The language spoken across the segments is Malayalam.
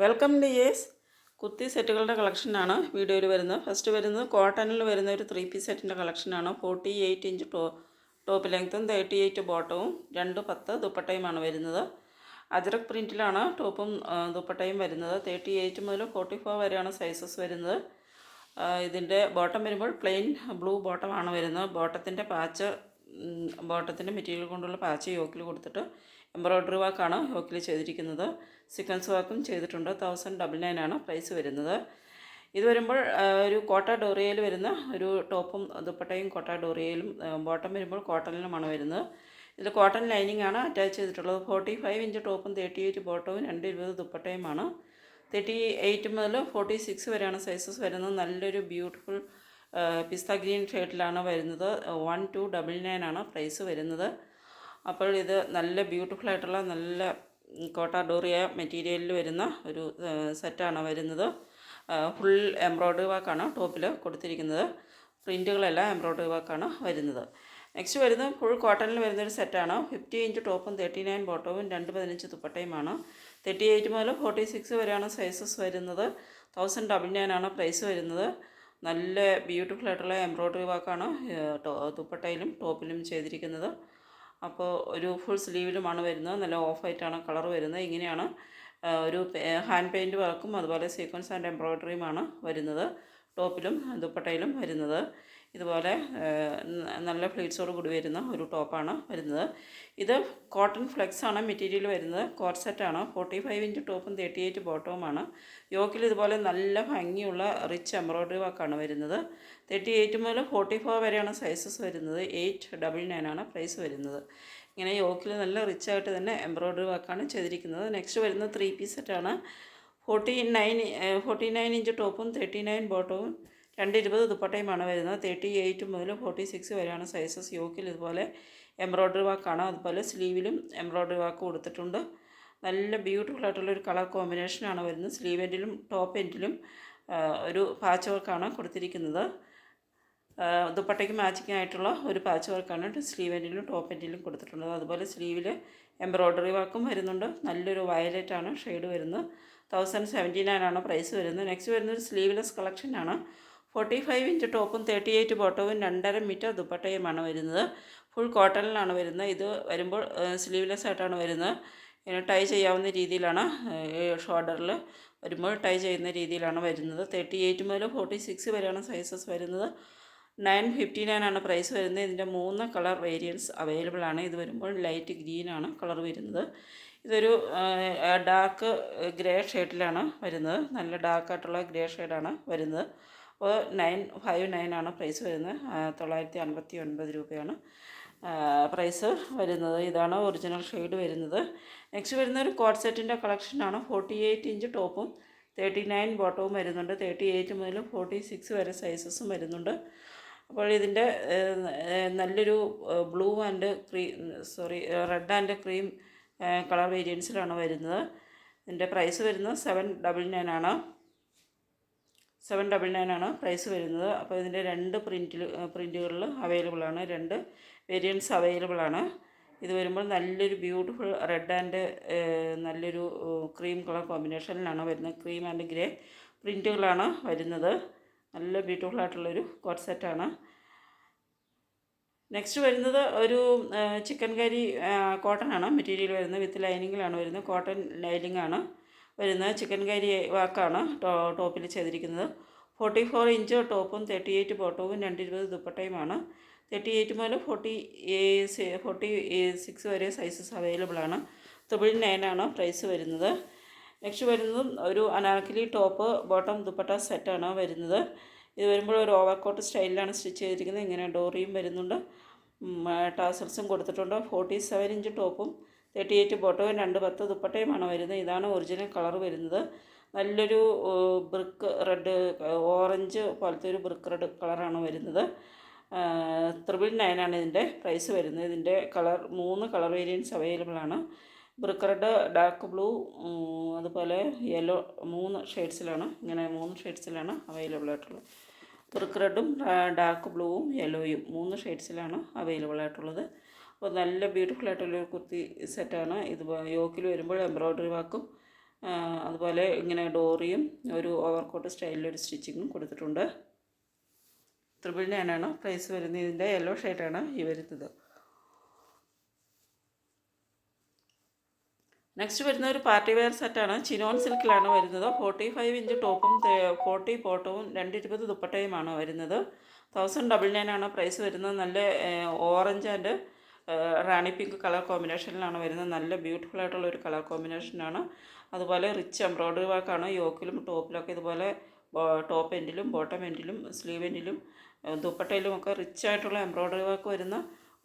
വെൽക്കം ഡിയേഴ്സ് കുത്തി സെറ്റുകളുടെ കളക്ഷനാണ് വീഡിയോയിൽ വരുന്നത്. ഫസ്റ്റ് വരുന്നത് കോട്ടണിൽ വരുന്ന ഒരു ത്രീ പീസ് സെറ്റിന്റെ കളക്ഷനാണ്. Forty eight inch to top ലെങ്ത്തും തേർട്ടി എയ്റ്റ് ബോട്ടവും രണ്ട് പത്ത് ദുപ്പട്ടയുമാണ് വരുന്നത്. അജറക് പ്രിന്റിലാണ് ടോപ്പും ദുപ്പട്ടയും വരുന്നത്. തേർട്ടി എയ്റ്റ് മുതൽ ഫോർട്ടി ഫോർ വരെയാണ് സൈസസ് വരുന്നത്. ഇതിന്റെ ബോട്ടം വരുമ്പോൾ പ്ലെയിൻ ബ്ലൂ ബോട്ടമാണ് വരുന്നത്. ബോട്ടത്തിന്റെ പാച്ച് ബോട്ടത്തിന്റെ മെറ്റീരിയൽ കൊണ്ടുള്ള പാച്ച് യോക്കിൽ കൊടുത്തിട്ട് എംബ്രോയ്ഡറി വർക്കാണ് യോക്കിൽ ചെയ്തിരിക്കുന്നത്. സീക്വൻസ് വർക്കും ചെയ്തിട്ടുണ്ട്. തൗസൻഡ് ഡബിൾ നയൻ ആണ് പ്രൈസ് വരുന്നത്. ഇത് വരുമ്പോൾ ഒരു കോട്ട ഡോറിയയിൽ വരുന്ന ഒരു ടോപ്പും ദുപ്പട്ടയും കോട്ട ഡോറിയയിലും ബോട്ടം വരുമ്പോൾ കോട്ടണിലുമാണ് വരുന്നത്. ഇതിൽ കോട്ടൺ ലൈനിങ് ആണ് അറ്റാച്ച് ചെയ്തിട്ടുള്ളത്. ഫോർട്ടി ഫൈവ് ഇഞ്ച് ടോപ്പും തേർട്ടി എയ്റ്റ് ബോട്ടവും രണ്ട് ഇരുപത് ദുപ്പട്ടയുമാണ്. തേർട്ടി എയ്റ്റ് മുതൽ ഫോർട്ടി സിക്സ് വരെയാണ് സൈസസ് വരുന്നത്. നല്ലൊരു ബ്യൂട്ടിഫുൾ പിസ്ത ഗ്രീൻ ഷെയ്ഡിലാണ് വരുന്നത്. വൺ ടു ഡബിൾ നയൻ ആണ് പ്രൈസ് വരുന്നത്. അപ്പോൾ ഇത് നല്ല ബ്യൂട്ടിഫുൾ ആയിട്ടുള്ള നല്ല കോട്ട ഡോറിയ മെറ്റീരിയലിൽ വരുന്ന ഒരു സെറ്റാണ് വരുന്നത്. ഫുൾ എംബ്രോയ്ഡറി വർക്കാണ് ടോപ്പിൽ കൊടുത്തിരിക്കുന്നത്. പ്രിന്റുകളെല്ലാം എംബ്രോയ്ഡറി വർക്കാണ് വരുന്നത്. നെക്സ്റ്റ് വരുന്നത് ഫുൾ കോട്ടണിൽ വരുന്നൊരു സെറ്റാണ് ഫിഫ്റ്റി ഇഞ്ച് ടോപ്പും തേർട്ടി നയൻ ബോട്ടവും രണ്ട് പതിനഞ്ച് ദുപ്പട്ടയുമാണ് തേർട്ടി എയ്റ്റ് മുതൽ ഫോർട്ടി സിക്സ് വരെയാണ് സൈസസ് വരുന്നത്. തൗസൻഡ് ഡബിൾ നയൻ ആണ് പ്രൈസ് വരുന്നത്. നല്ല ബ്യൂട്ടിഫുൾ ആയിട്ടുള്ള എംബ്രോയ്ഡറി വർക്കാണ് ദുപ്പട്ടയിലും ടോപ്പിലും ചെയ്തിരിക്കുന്നത്. അപ്പോൾ ഒരു ഫുൾ സ്ലീവിലുമാണ് വരുന്നത്. നല്ല ഓഫ് ആയിട്ടാണ് കളർ വരുന്നത്. ഇങ്ങനെയാണ് ഒരു ഹാൻഡ് പെയിന്റ് വർക്കും അതുപോലെ സീക്വൻസ് ആൻഡ് എംബ്രോയ്ഡറിയുമാണ് വരുന്നത്. ടോപ്പിലും ദുപ്പട്ടയിലും വരുന്നത്. ഇതുപോലെ നല്ല ഫ്ലീറ്റ്സോട് കൂടി വരുന്ന ഒരു ടോപ്പാണ് വരുന്നത്. ഇത് കോട്ടൺ ഫ്ലെക്സ് ആണ് മെറ്റീരിയൽ വരുന്നത്. കോർസെറ്റാണ് സെറ്റാണ് ഫോർട്ടി ഫൈവ് ഇഞ്ച് ടോപ്പും തേർട്ടി എയ്റ്റ് ബോട്ടവുമാണ് യോക്കിൽ ഇതുപോലെ നല്ല ഭംഗിയുള്ള റിച്ച് എംബ്രോയ്ഡറി വർക്കാണ് വരുന്നത്. തേർട്ടി എയ്റ്റ് മുതൽ ഫോർട്ടി ഫോർ വരെയാണ് സൈസസ് വരുന്നത്. എയ്റ്റ് ഡബിൾ നയൻ ആണ് പ്രൈസ് വരുന്നത്. ഇങ്ങനെ യോക്കിൽ നല്ല റിച്ച് ആയിട്ട് തന്നെ എംബ്രോയ്ഡറി വർക്കാണ് ചെയ്തിരിക്കുന്നത്. നെക്സ്റ്റ് വരുന്ന ത്രീ പീസ് സെറ്റാണ് forty nine forty nine inch ടോപ്പും തേർട്ടി നയൻ ബോട്ടവും രണ്ട് ഇരുപത് ദുപ്പട്ടയുമാണ് വരുന്നത്. തേർട്ടി എയ്റ്റ് മുതൽ ഫോർട്ടി സിക്സ് വരെയാണ് സൈസസ്. യോക്കിൽ ഇതുപോലെ എംബ്രോയ്ഡറി വർക്കാണ്. അതുപോലെ സ്ലീവിലും എംബ്രോയ്ഡറി വർക്ക് കൊടുത്തിട്ടുണ്ട്. നല്ല ബ്യൂട്ടിഫുൾ ആയിട്ടുള്ള ഒരു കളർ കോമ്പിനേഷനാണ് വരുന്നത്. സ്ലീവ് എൻഡിലും ടോപ്പ് എൻഡിലും ഒരു പാച്ച് വർക്കാണ് കൊടുത്തിരിക്കുന്നത്. ദുപ്പട്ടയ്ക്ക് മാച്ചിങ് ആയിട്ടുള്ള ഒരു പാച്ച് വർക്കാണ് സ്ലീവ് എൻഡിലും ടോപ്പ് എൻഡിലും കൊടുത്തിട്ടുണ്ട് അതുപോലെ സ്ലീവിൽ എംബ്രോയ്ഡറി വർക്കും വരുന്നുണ്ട്. നല്ലൊരു വയലറ്റ് ആണ് ഷെയ്ഡ് വരുന്നത്. തൗസൻഡ് സെവന്റി നയൻ ആണ് പ്രൈസ് വരുന്നത്. നെക്സ്റ്റ് വരുന്നത് സ്ലീവ്ലെസ് കളക്ഷനാണ് ഫോർട്ടി ഫൈവ് ഇഞ്ച് ടോപ്പും തേർട്ടി എയ്റ്റ് ബോട്ടവും രണ്ടര മീറ്റർ ദുപ്പട്ടയുമാണ് വരുന്നത്. ഫുൾ കോട്ടണിലാണ് വരുന്നത്. ഇത് വരുമ്പോൾ സ്ലീവ്ലെസ് ആയിട്ടാണ് വരുന്നത്. ഇങ്ങനെ ടൈ ചെയ്യാവുന്ന രീതിയിലാണ് ഷോൾഡറിൽ വരുമ്പോൾ ടൈ ചെയ്യുന്ന രീതിയിലാണ് വരുന്നത്. തേർട്ടി എയ്റ്റ് മുതൽ ഫോർട്ടി സിക്സ് വരെയാണ് സൈസസ് വരുന്നത്. നയൻ ഫിഫ്റ്റി നയൻ ആണ് പ്രൈസ് വരുന്നത്. ഇതിന്റെ മൂന്ന് കളർ വേരിയൻസ് അവൈലബിൾ ആണ്. ഇത് വരുമ്പോൾ ലൈറ്റ് ഗ്രീൻ ആണ് കളർ വരുന്നത്. ഇതൊരു ഡാർക്ക് ഗ്രേ ഷെയ്ഡിലാണ് വരുന്നത്. നല്ല ഡാർക്കായിട്ടുള്ള ഗ്രേ ഷെയ്ഡാണ് വരുന്നത്. അപ്പോൾ നയൻ ഫൈവ് നയൻ ആണ് പ്രൈസ് വരുന്നത്. തൊള്ളായിരത്തി അൻപത്തി ഒൻപത് രൂപയാണ്. പ്രൈസ് വരുന്നത്. ഇതാണ് ഒറിജിനൽ ഷെയ്ഡ് വരുന്നത്. നെക്സ്റ്റ് വരുന്ന ഒരു കോട്ട് സെറ്റിന്റെ കളക്ഷനാണ് ഫോർട്ടി എയ്റ്റ് ഇഞ്ച് ടോപ്പും തേർട്ടി നയൻ ബോട്ടവും വരുന്നുണ്ട്. തേർട്ടി എയ്റ്റ് മുതൽ ഫോർട്ടി സിക്സ് വരെ സൈസസും വരുന്നുണ്ട്. അപ്പോൾ ഇതിന്റെ നല്ലൊരു blue and cream sorry red and cream colour വേരിയൻസിലാണ് വരുന്നത്. ഇതിന്റെ പ്രൈസ് വരുന്നത് സെവൻ ഡബിൾ നയൻ ആണ്. സെവൻ ഡബിൾ നയൻ ആണ് പ്രൈസ് വരുന്നത്. അപ്പോൾ ഇതിന്റെ രണ്ട് പ്രിന്റിൽ പ്രിന്റുകളിൽ അവൈലബിൾ ആണ്. രണ്ട് വേരിയൻസ് അവൈലബിൾ ആണ്. ഇത് വരുമ്പോൾ നല്ലൊരു ബ്യൂട്ടിഫുൾ റെഡ് ആൻഡ് നല്ലൊരു ക്രീം കളർ കോമ്പിനേഷനിലാണ് വരുന്നത്. ക്രീം ആൻഡ് ഗ്രേ പ്രിന്റുകളാണ് വരുന്നത്. നല്ല ബ്യൂട്ടിഫുൾ ആയിട്ടുള്ളൊരു കോട്ട് സെറ്റാണ് നെക്സ്റ്റ് വരുന്നത് ഒരു ചിക്കൻ കറി കോട്ടൺ ആണ്. മെറ്റീരിയൽ വരുന്നത് വിത്ത് ലൈനിങ്ങിലാണ് വരുന്നത്. കോട്ടൺ ലൈനിങ് ആണ്. വരുന്നത് ചിക്കൻ കരി വാക്കാണ് ടോപ്പിൽ ചെയ്തിരിക്കുന്നത്. ഫോർട്ടി ഫോർ ഇഞ്ച് ടോപ്പും തേർട്ടി എയ്റ്റ് ബോട്ടവും രണ്ട് ഇരുപത് ദുപ്പട്ടയുമാണ്. തേർട്ടി എയ്റ്റ് മുതൽ ഫോർട്ടി ഫോർട്ടി സിക്സ് വരെ സൈസസ് അവൈലബിൾ ആണ് ത്രിപിൾ നയൻ ആണ് പ്രൈസ് വരുന്നത്. നെക്സ്റ്റ് വരുന്നതും ഒരു അനാർക്കലി ടോപ്പ് ബോട്ടം ദുപ്പട്ട സെറ്റാണ് വരുന്നത്. ഇത് വരുമ്പോൾ ഒരു ഓവർകോട്ട് സ്റ്റൈലിലാണ് സ്റ്റിച്ച് ചെയ്തിരിക്കുന്നത്. ഇങ്ങനെ ഡോറിയും വരുന്നുണ്ട്. ടാസൽസും കൊടുത്തിട്ടുണ്ട്. ഫോർട്ടി സെവൻ ഇഞ്ച് ടോപ്പും തേർട്ടി എയ്റ്റ് ബോട്ടവും രണ്ട് പത്ത് ദുപ്പട്ടയുമാണ് വരുന്നത്. ഇതാണ് ഒറിജിനൽ കളർ വരുന്നത്. നല്ലൊരു ബ്രിക്ക് റെഡ് ഓറഞ്ച് പോലത്തെ ഒരു ബ്രിക്ക് റെഡ് കളറാണ് വരുന്നത്. ത്രിബിൾ നയനാണ് ഇതിന്റെ പ്രൈസ് വരുന്നത്. ഇതിന്റെ കളർ മൂന്ന് കളർ വേരിയൻസ് അവൈലബിൾ ആണ്. ബ്രിക്ക് റെഡ് ഡാർക്ക് ബ്ലൂ അതുപോലെ യെല്ലോ മൂന്ന് ഷെയ്ഡ്സിലാണ്. ഇങ്ങനെ മൂന്ന് ഷെയ്ഡ്സിലാണ് അവൈലബിൾ ആയിട്ടുള്ളത്. ബ്രിക്ക് റെഡും ഡാർക്ക് ബ്ലൂവും യെല്ലോയും മൂന്ന് ഷെയ്ഡ്സിലാണ് അവൈലബിൾ ആയിട്ടുള്ളത്. അപ്പോൾ നല്ല ബ്യൂട്ടിഫുൾ ആയിട്ടുള്ളൊരു കുർത്തി സെറ്റാണ്. ഇത് യോക്കിൽ വരുമ്പോൾ എംബ്രോയ്ഡറി വർക്കും അതുപോലെ ഇങ്ങനെ ഡോറിയും ഒരു ഓവർകോട്ട് സ്റ്റൈലിലൊരു സ്റ്റിച്ചിങ്ങും കൊടുത്തിട്ടുണ്ട്. ത്രിപിൾ നയനാണ് പ്രൈസ് വരുന്നത് ഇതിന്റെ യെല്ലോ ഷെയ്ഡാണ് ഈ വരുന്നത്. നെക്സ്റ്റ് വരുന്ന ഒരു പാർട്ടി വെയർ സെറ്റാണ്. ചിനോൺ സിൽക്കിലാണ് വരുന്നത്. ഫോർട്ടി ഫൈവ് ഇഞ്ച് ടോപ്പും ഫോർട്ടി ബോട്ടവും രണ്ട് ഇരുപത് ദുപ്പട്ടയുമാണ് വരുന്നത്. തൗസൻഡ് ഡബിൾ നയൻ ആണ് പ്രൈസ് വരുന്നത്. നല്ല orange and rani pink colour കോമ്പിനേഷനിലാണ് വരുന്നത്. നല്ല ബ്യൂട്ടിഫുൾ ആയിട്ടുള്ള ഒരു കളർ കോമ്പിനേഷനാണ്. അതുപോലെ റിച്ച് എംബ്രോയ്ഡറി വർക്കാണ്. യോക്കിലും ടോപ്പിലൊക്കെ ഇതുപോലെ ടോപ്പ് എൻഡിലും ബോട്ടം എൻഡിലും സ്ലീവ് എൻഡിലും ദുപ്പട്ടയിലും ഒക്കെ റിച്ച് ആയിട്ടുള്ള എംബ്രോയ്ഡറി വർക്ക് വരുന്ന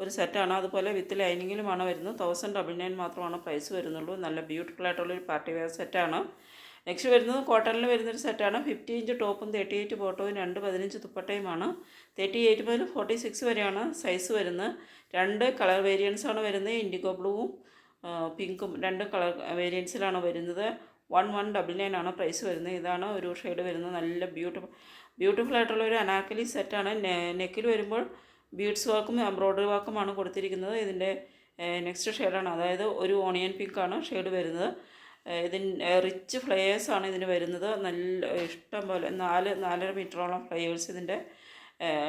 ഒരു സെറ്റാണ്. അതുപോലെ വിത്ത് ലൈനിങ്ങിലുമാണ് വരുന്നത്. തൗസൻഡ് ഡബിൾ നയൻ മാത്രമാണ് പ്രൈസ് വരുന്നുള്ളൂ. നല്ല ബ്യൂട്ടിഫുൾ ആയിട്ടുള്ള ഒരു പാർട്ടി വെയർ സെറ്റാണ്. നെക്സ്റ്റ് വരുന്നത് കോട്ടണിൽ വരുന്നൊരു സെറ്റാണ് ഫിഫ്റ്റി ഇഞ്ച് ടോപ്പും തേർട്ടി എയ്റ്റ് ബോട്ടവും രണ്ട് പതിനഞ്ച് ദുപ്പട്ടയുമാണ് തേർട്ടി എയ്റ്റ് മുതൽ ഫോർട്ടി സിക്സ് വരെയാണ് സൈസ് വരുന്നത്. രണ്ട് കളർ വേരിയൻസ് ആണ് വരുന്നത്. ഇൻഡിഗോ ബ്ലൂവും പിങ്കും രണ്ട് കളർ വേരിയൻസിലാണ് വരുന്നത്. വൺ വൺ ഡബിൾ നയൻ ആണ് പ്രൈസ് വരുന്നത്. ഇതാണ് ഒരു ഷെയ്ഡ് വരുന്നത്. നല്ല ബ്യൂട്ടിഫുൾ ബ്യൂട്ടിഫുൾ ആയിട്ടുള്ള ഒരു അനാർക്കലി സെറ്റാണ് നെക്കിൽ വരുമ്പോൾ ബീഡ്സ് വർക്കും എംബ്രോയ്ഡറി വർക്കുമാണ് കൊടുത്തിരിക്കുന്നത്. ഇതിന്റെ നെക്സ്റ്റ് ഷെയ്ഡാണ് അതായത് ഒരു ഓണിയൻ പിങ്കാണ് ഷെയ്ഡ് വരുന്നത്. ഇതിന് റിച്ച് ഫ്ലേവേഴ്സാണ് ഇതിന് വരുന്നത്. നല്ല ഇഷ്ടം പോലെ നാല് നാലര മീറ്ററോളം ഫ്ലേവേഴ്സ് ഇതിന്റെ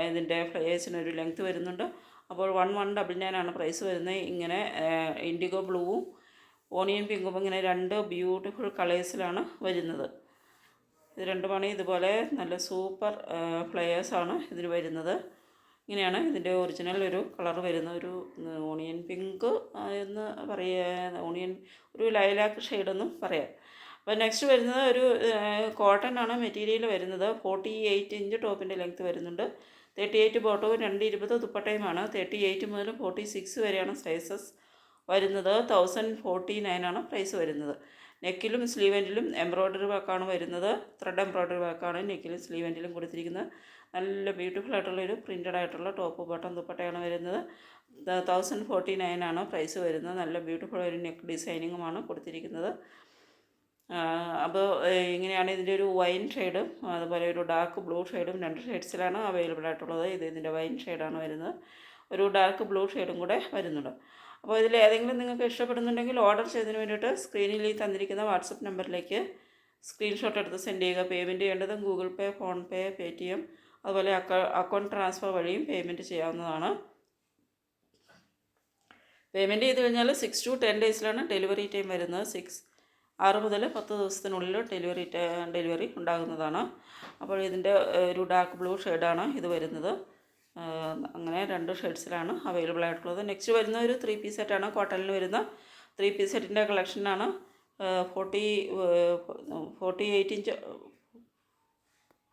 ഇതിന്റെ ഫ്ലേവേഴ്സിന് ഒരു ലെങ്ത് വരുന്നുണ്ട്. അപ്പോൾ വൺ വൺ ഡബിൾ നയൻ ആണ് പ്രൈസ് വരുന്നത്. ഇങ്ങനെ ഇൻഡിഗോ ബ്ലൂവും ഓണിയൻ പിങ്കും ഇങ്ങനെ രണ്ട് ബ്യൂട്ടിഫുൾ കളേഴ്സിലാണ് വരുന്നത്. ഇത് രണ്ടുമാണ് ഇതുപോലെ നല്ല സൂപ്പർ ഫ്ലേവേഴ്സാണ് ഇതിന് വരുന്നത്. ഇങ്ങനെയാണ് ഇതിന്റെ ഒറിജിനൽ ഒരു കളർ വരുന്ന ഒരു ഓണിയൻ പിങ്ക് എന്ന് പറയുക ഓണിയൻ ഒരു ലൈലാക്ക് ഷെയ്ഡെന്നും പറയാം. അപ്പോൾ നെക്സ്റ്റ് വരുന്നത് ഒരു കോട്ടൺ ആണ് മെറ്റീരിയൽ വരുന്നത്. ഫോർട്ടി എയ്റ്റ് ഇഞ്ച് ടോപ്പിന്റെ ലെങ്ത് വരുന്നുണ്ട്. തേർട്ടി എയ്റ്റ് ബോട്ടവും രണ്ട് ഇരുപത് ദുപ്പട്ടയുമാണ് തേർട്ടി എയ്റ്റ് മുതൽ ഫോർട്ടി സിക്സ് വരെയാണ് സൈസസ് വരുന്നത്. തൗസൻഡ് ഫോർട്ടി നയനാണ് പ്രൈസ് വരുന്നത്. നെക്കിലും സ്ലീവെന്റിലും എംബ്രോയ്ഡറി വർക്കാണ് വരുന്നത്. ത്രെഡ് എംബ്രോയ്ഡറി വർക്കാണ് നെക്കിലും സ്ലീവെന്റിലും കൊടുത്തിരിക്കുന്നത്. നല്ല ബ്യൂട്ടിഫുൾ ആയിട്ടുള്ളൊരു പ്രിന്റഡ് ആയിട്ടുള്ള ടോപ്പ് ബട്ടൺ ദുപ്പട്ടയാണ് വരുന്നത്. തൗസൻഡ് ഫോർട്ടി നയൻ ആണ് പ്രൈസ് വരുന്നത്. നല്ല ബ്യൂട്ടിഫുൾ ഒരു നെക്ക് ഡിസൈനിങ്ങുമാണ് കൊടുത്തിരിക്കുന്നത്. അപ്പോൾ ഇങ്ങനെയാണ് ഇതിന്റെ ഒരു വൈൻ ഷെയ്ഡും അതുപോലെ ഒരു ഡാർക്ക് ബ്ലൂ ഷെയ്ഡും രണ്ട് ഷെയ്ഡ്സിലാണ് അവൈലബിൾ ആയിട്ടുള്ളത് ഇത് ഇതിന്റെ വൈൻ ഷെയ്ഡാണ് വരുന്നത്. ഒരു ഡാർക്ക് ബ്ലൂ ഷെയ്ഡും കൂടെ വരുന്നുണ്ട്. അപ്പോൾ ഇതിൽ ഏതെങ്കിലും നിങ്ങൾക്ക് ഇഷ്ടപ്പെടുന്നുണ്ടെങ്കിൽ ഓർഡർ ചെയ്തതിന് വേണ്ടിയിട്ട് സ്ക്രീനിൽ ഈ തന്നിരിക്കുന്ന വാട്സപ്പ് നമ്പറിലേക്ക് സ്ക്രീൻഷോട്ട് എടുത്ത് സെൻഡ് ചെയ്യുക. പേയ്മെന്റ് ചെയ്യേണ്ടതും ഗൂഗിൾ പേ ഫോൺപേ പേ ടി എം അതുപോലെ അക്കൗണ്ട് ട്രാൻസ്ഫർ വഴിയും പേയ്മെന്റ് ചെയ്യാവുന്നതാണ്. പേയ്മെന്റ് ചെയ്ത് കഴിഞ്ഞാൽ സിക്സ് ടു ടെൻ ഡേയ്സിലാണ് ഡെലിവറി ടൈം വരുന്നത്. സിക്സ് ആറ് മുതൽ പത്ത് ദിവസത്തിനുള്ളിൽ ഡെലിവറി ഡെലിവറി ഉണ്ടാകുന്നതാണ്. അപ്പോൾ ഇതിന്റെ ഒരു ഡാർക്ക് ബ്ലൂ ഷെയ്ഡാണ് ഇത് വരുന്നത്. അങ്ങനെ രണ്ട് ഷെയ്ഡ്സിലാണ് അവൈലബിൾ ആയിട്ടുള്ളത്. നെക്സ്റ്റ് വരുന്ന ഒരു ത്രീ പീസ് സെറ്റാണ് കോട്ടണിൽ വരുന്ന ത്രീ പീസ് സെറ്റിന്റെ കളക്ഷനാണ് forty forty eight inch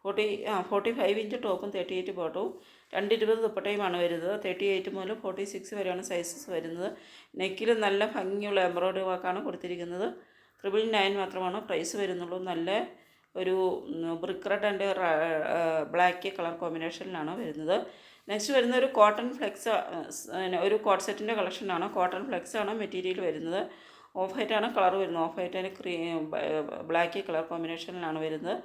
forty ആ ഫോർട്ടി ഫൈവ് ഇഞ്ച് ടോപ്പും തേർട്ടി എയ്റ്റ് ബോട്ടവും രണ്ട് ഇരുപത് ദുപ്പട്ടയുമാണ് വരുന്നത്. തേർട്ടി എയ്റ്റ് മുതൽ ഫോർട്ടി സിക്സ് വരെയാണ് സൈസസ് വരുന്നത്. നെക്കിൽ നല്ല ഭംഗിയുള്ള എംബ്രോയ്ഡറി വർക്കാണ് കൊടുത്തിരിക്കുന്നത്. ട്രിപ്പിൾ നയൻ മാത്രമാണ് പ്രൈസ് വരുന്നുള്ളൂ. നല്ല ഒരു brick red and black colour കോമ്പിനേഷനിലാണ് വരുന്നത്. നെക്സ്റ്റ് വരുന്ന ഒരു കോട്ടൺ ഫ്ലെക്സ് ഒരു കോട്ട് സെറ്റിന്റെ കളക്ഷനാണ്. കോട്ടൺ ഫ്ലെക്സ് ആണ് മെറ്റീരിയൽ വരുന്നത്. ഓഫ് വൈറ്റാണ് കളർ വരുന്നത്. Off white and ക്രീ black colour കോമ്പിനേഷനിലാണ് വരുന്നത്.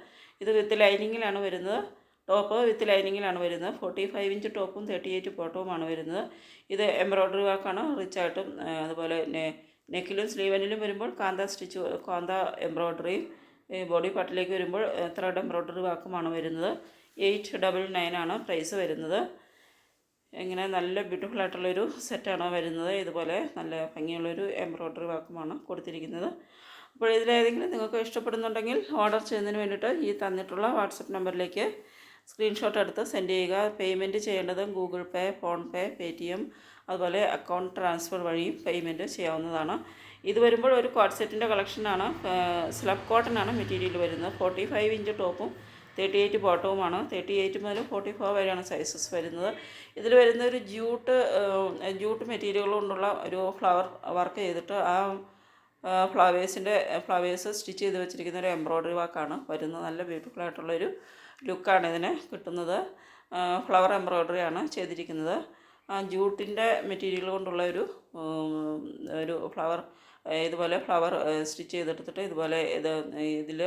ഇത് വിത്ത് ലൈനിങ്ങിലാണ് വരുന്നത്. ടോപ്പ് വിത്ത് ലൈനിങ്ങിലാണ് വരുന്നത്. ഫോർട്ടി ഫൈവ് ഇഞ്ച് ടോപ്പും തേർട്ടി എയ്റ്റ് ബോട്ടവുമാണ് വരുന്നത്. ഇത് എംബ്രോയ്ഡറി വർക്കാണ്. റിച്ചായിട്ടും അതുപോലെ നെക്കിലും സ്ലീവനിലും വരുമ്പോൾ കാന്ത സ്റ്റിച്ച് കാന്ത എംബ്രോയ്ഡറിയും ബോഡി പാർട്ടിലേക്ക് വരുമ്പോൾ ത്രെഡ് എംബ്രോയ്ഡറി വർക്കുമാണ് വരുന്നത്. എയ്റ്റ് ഡബിൾ നയൻ ആണ് പ്രൈസ് വരുന്നത്. ഇങ്ങനെ നല്ല ബ്യൂട്ടിഫുൾ ആയിട്ടുള്ളൊരു സെറ്റാണ് വരുന്നത്. ഇതുപോലെ നല്ല ഭംഗിയുള്ളൊരു എംബ്രോയ്ഡറി വർക്കുമാണ് കൊടുത്തിരിക്കുന്നത്. അപ്പോൾ ഇതിലേതെങ്കിലും നിങ്ങൾക്ക് ഇഷ്ടപ്പെടുന്നുണ്ടെങ്കിൽ ഓർഡർ ചെയ്യുന്നതിന് വേണ്ടിയിട്ട് ഈ തന്നിട്ടുള്ള വാട്സപ്പ് നമ്പറിലേക്ക് സ്ക്രീൻഷോട്ട് എടുത്ത് സെൻഡ് ചെയ്യുക. പേയ്മെന്റ് ചെയ്യേണ്ടത് Google pay phone Paytm അതുപോലെ അക്കൗണ്ട് ട്രാൻസ്ഫർ വഴിയും പേയ്മെന്റ് ചെയ്യാവുന്നതാണ്. ഇത് വരുമ്പോൾ ഒരു കോട്ട്സെറ്റിന്റെ കളക്ഷനാണ്. സ്ലബ് കോട്ടൺ ആണ് മെറ്റീരിയൽ വരുന്നത്. ഫോർട്ടി ഫൈവ് ഇഞ്ച് ടോപ്പും തേർട്ടി എയ്റ്റ് ബോട്ടവുമാണ്. തേർട്ടി എയ്റ്റ് മുതൽ ഫോർട്ടി ഫോർ വരെയാണ് സൈസസ് വരുന്നത്. ഇതിൽ വരുന്ന ഒരു ജ്യൂട്ട് ജ്യൂട്ട് മെറ്റീരിയൽ കൊണ്ടുള്ള ഒരു ഫ്ലവർ വർക്ക് ചെയ്തിട്ട് ആ ഫ്ലവേഴ്സിന്റെ ഫ്ലവേഴ്സ് സ്റ്റിച്ച് ചെയ്ത് വെച്ചിരിക്കുന്ന ഒരു എംബ്രോയ്ഡറി വർക്കാണ് വരുന്നത് നല്ല ബ്യൂട്ടിഫുൾ ആയിട്ടുള്ളൊരു ലുക്കാണ് ഇതിന് കിട്ടുന്നത്. ഫ്ലവർ എംബ്രോയ്ഡറി ആണ് ചെയ്തിരിക്കുന്നത്. ജൂട്ടിന്റെ മെറ്റീരിയൽ കൊണ്ടുള്ള ഒരു ഒരു ഫ്ലവർ ഇതുപോലെ ഫ്ലവർ സ്റ്റിച്ച് ചെയ്തെടുത്തിട്ട് ഇതുപോലെ ഇത് ഇതിൽ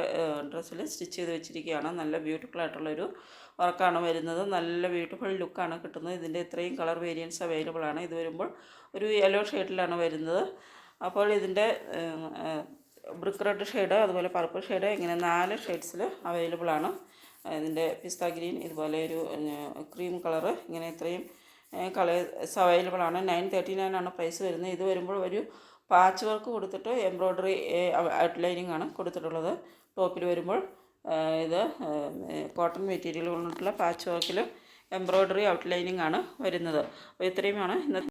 ഡ്രസ്സിൽ സ്റ്റിച്ച് ചെയ്ത് വെച്ചിരിക്കുകയാണ്. നല്ല ബ്യൂട്ടിഫുൾ ആയിട്ടുള്ളൊരു വർക്കാണ് വരുന്നത്. നല്ല ബ്യൂട്ടിഫുൾ ലുക്കാണ് കിട്ടുന്നത്. ഇതിന്റെ ഇത്രയും കളർ വേരിയൻസ് അവൈലബിൾ ആണ് ഇത് വരുമ്പോൾ ഒരു യെല്ലോ ഷെയ്ഡിലാണ് വരുന്നത്. അപ്പോൾ ഇതിന്റെ ബ്രിക്ക് റെഡ് ഷെയ്ഡ് അതുപോലെ പർപ്പിൾ ഷെയ്ഡ് ഇങ്ങനെ നാല് ഷെയ്ഡ്സിൽ അവൈലബിൾ ആണ്. ഇതിന്റെ പിസ്ത ഗ്രീൻ ഇതുപോലെ ഒരു ക്രീം കളറ് ഇങ്ങനെ ഇത്രയും കളേഴ്സ് അവൈലബിൾ ആണ്. നയൻ തേർട്ടി നയൻ ആണ് പ്രൈസ് വരുന്നത്. ഇത് വരുമ്പോൾ ഒരു പാച്ച് വർക്ക് കൊടുത്തിട്ട് എംബ്രോയ്ഡറി ഔട്ട്ലൈനിങ് ആണ് കൊടുത്തിട്ടുള്ളത്. ടോപ്പിൽ വരുമ്പോൾ ഇത് കോട്ടൺ മെറ്റീരിയൽ കൊണ്ടിട്ടുള്ള പാച്ച് വർക്കിൽ എംബ്രോയ്ഡറി ഔട്ട്ലൈനിങ് ആണ് വരുന്നത്. അപ്പോൾ ഇത്രയുമാണ് ഇന്നത്തെ